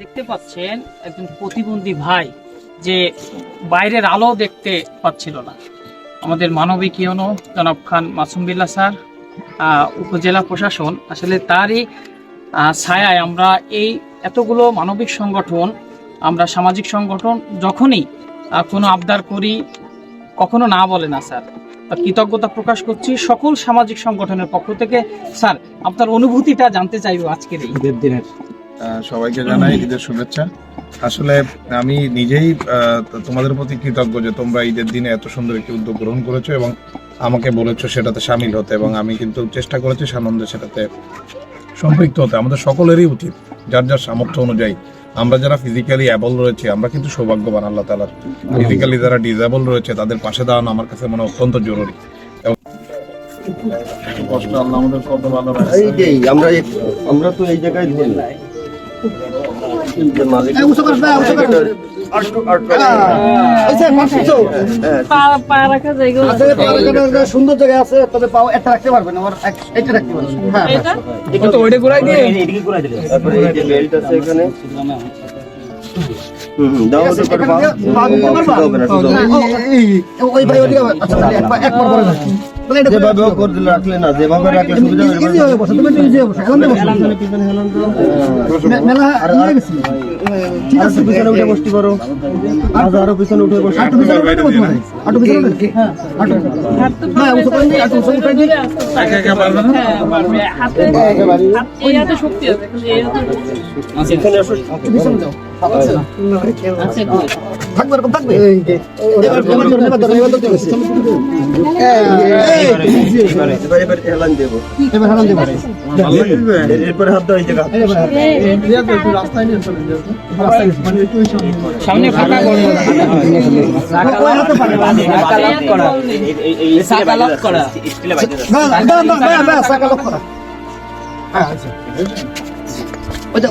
দেখতে পাচ্ছেন একজন প্রতিবন্ধী ভাই যে বাইরের আলো দেখতে পাচ্ছিল না। আমাদের মানবিক ইউনো জনাব খান মাসুম বিল্লা স্যার উপজেলা প্রশাসন, আসলে তারই ছায়ায় আমরা এই এতগুলো মানবিক সংগঠন, আমরা সামাজিক সংগঠন যখনই কোনো আবদার করি, কখনো না বলে না স্যার। কৃতজ্ঞতা প্রকাশ করছি। সকল সামাজিক সংগঠনের পক্ষ থেকে। স্যার, আপনার অনুভূতিটা জানতে চাইব আজকের এই ঈদের দিনের সবাইকে জানাই ঈদের শুভেচ্ছা। আসলে আমি নিজেই তোমাদের প্রতি কৃতজ্ঞ যে তোমরা ঈদের দিনে এত সুন্দর একটি উদ্যোগ গ্রহণ করেছ এবং আমাকে বলেছ সেটাতে সামিল হতে এবং আমি কিন্তু চেষ্টা করেছি সানন্দে সেটাতে সম্পৃক্ত হতে। আমাদের সকলেরই উচিত, যার যার সামর্থ্য অনুযায়ী আমরা যারা ফিজিক্যালি অ্যাবল রয়েছে আমরা কিন্তু সৌভাগ্যবান আল্লাহ তালার ফিজিক্যালি যারা ডিসেবল রয়েছে তাদের পাশে দাঁড়ানো আমার কাছে মনে হয় অত্যন্ত জরুরি। কষ্ট আল্লাহ আমাদের কত ভালোবাসে এই যে আমরা আমরা তো এই জায়গায় ধরি সুন্দর জায়গা আছে তবে পাও একটা রাখতে পারবেন আমার এক- রাখতে পারবেন হ্যাঁ হ্যাঁ। তারপরে এই যে বেল্ট আছে এখানে পারবা? না, না। ওই ভাই ওদিকে আচ্ছা একবার করে যেভাবে হোক করে দিলে রাখলে না যেভাবে রাখলে সুবিধা হবে ইজি হয়ে বসে তুমি ইজি হয়ে বসে হেলান বসো। মে- মেলা ইয়ে গেছি ঠিক আছে পিছনে উঠে বসতে পারো। আজ আরও পিছনে উঠে বসে আটু পিছনে উঠে পারে। আটু পিছনে উঠে হ্যাঁ। আটু। হ্যাঁ করে দিই আটু উঠে দিই একা একা পারবে না? এখানে আসো পিছনে যাও এবার ধরো, এবার ধরো, এবার ধরতে গেছি। এই, এবারে এবারে হেলান দেবো এবার হেলান দিয়ে বসো। এর- এরপরে হাত দাও জায়গা। মানে সামনে। ফাঁকা করব ওই হাতে পারে। না, না, না, না, না, সাকা লক করা। হ্যাঁ, আচ্ছা। ওই যে-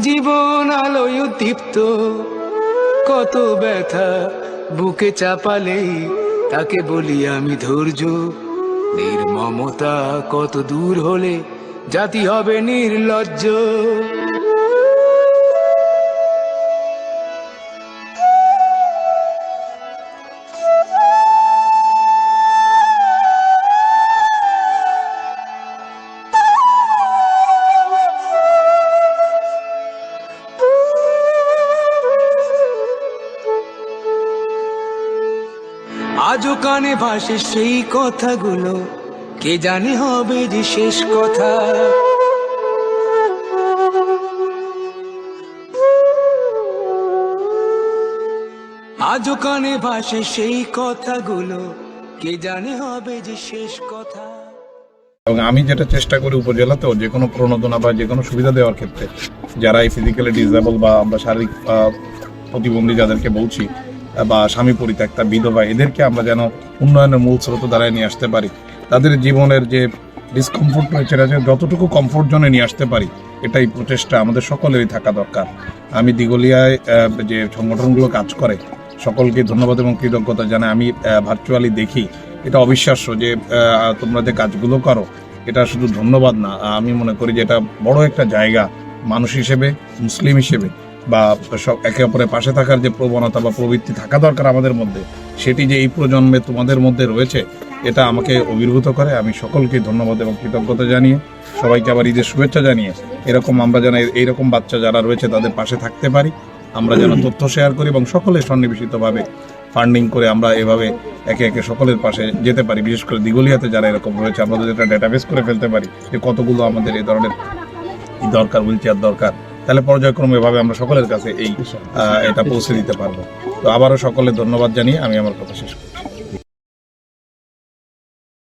জীবন আলোয় উদ্দীপ্ত। কত ব্যথা বুকে চাপালেই তাকে বলি আমি ধৈর্য। নির্মমতা কত দূর হলে জাতি হবে নির্লজ্জ। আজও কানে ভাসে সেই কথাগুলো। কে জানে হবে যে শেষ কথা? আজও কানে ভাসে সেই কথাগুলো। কে জানে হবে যে শেষ কথা? এবং আমি যেটা চেষ্টা করি উপজেলাতেও যে কোনো প্রণোদনা বা যে কোনো সুবিধা দেওয়ার ক্ষেত্রে, যারা এই ফিজিক্যালি ডিসেবল বা আমরা শারীরিক প্রতিবন্ধী যাদেরকে বলছি বা স্বামী পরিত্যক্তা, বিধবা, এদেরকে আমরা যেন উন্নয়নের মূল স্রোত দ্বারায় নিয়ে আসতে পারি। তাদের জীবনের যে ডিসকমফোর্ট রয়েছে যেন যতটুকু কমফোর্ট জোনে নিয়ে আসতে পারি, এটাই প্রচেষ্টা আমাদের সকলেরই থাকা দরকার। আমি দিগলিয়ায় যে সংগঠনগুলো কাজ করে, সকলকে ধন্যবাদ এবং কৃতজ্ঞতা জানাই। আমি ভার্চুয়ালি দেখি, এটা অবিশ্বাস্য যে তোমরা যে কাজগুলো করো, এটা শুধু ধন্যবাদ না, আমি মনে করি যে এটা বড় একটা জায়গা। মানুষ হিসেবে, মুসলিম হিসেবে বা সব একে অপরের পাশে থাকার যে প্রবণতা বা প্রবৃত্তি থাকা দরকার আমাদের মধ্যে, সেটি যে এই প্রজন্মে তোমাদের মধ্যে রয়েছে, এটা আমাকে অভিভূত করে। আমি সকলকে ধন্যবাদ এবং কৃতজ্ঞতা জানিয়ে, সবাইকে আবার ঈদের শুভেচ্ছা জানিয়ে, এরকম আমরা যেন এই- এইরকম বাচ্চা যারা রয়েছে তাদের পাশে থাকতে পারি। আমরা যেন তথ্য শেয়ার করি এবং সকলে সন্নিবেশিতভাবে ফান্ডিং করে আমরা এভাবে একে একে সকলের পাশে যেতে পারি। বিশেষ করে দিগলিয়াতে যারা এরকম রয়েছে, আমরা যদি একটা ডেটাবেস করে ফেলতে পারি যে কতগুলো আমাদের এই ধরনের দরকার হুইল চেয়ার দরকার। তাহলে পর্যায়ক্রমে এভাবে আমরা সকলের কাছে এই এটা পৌঁছে দিতে পারব। তো আবারও সকলে ধন্যবাদ জানিয়ে আমি আমার কথা শেষ করি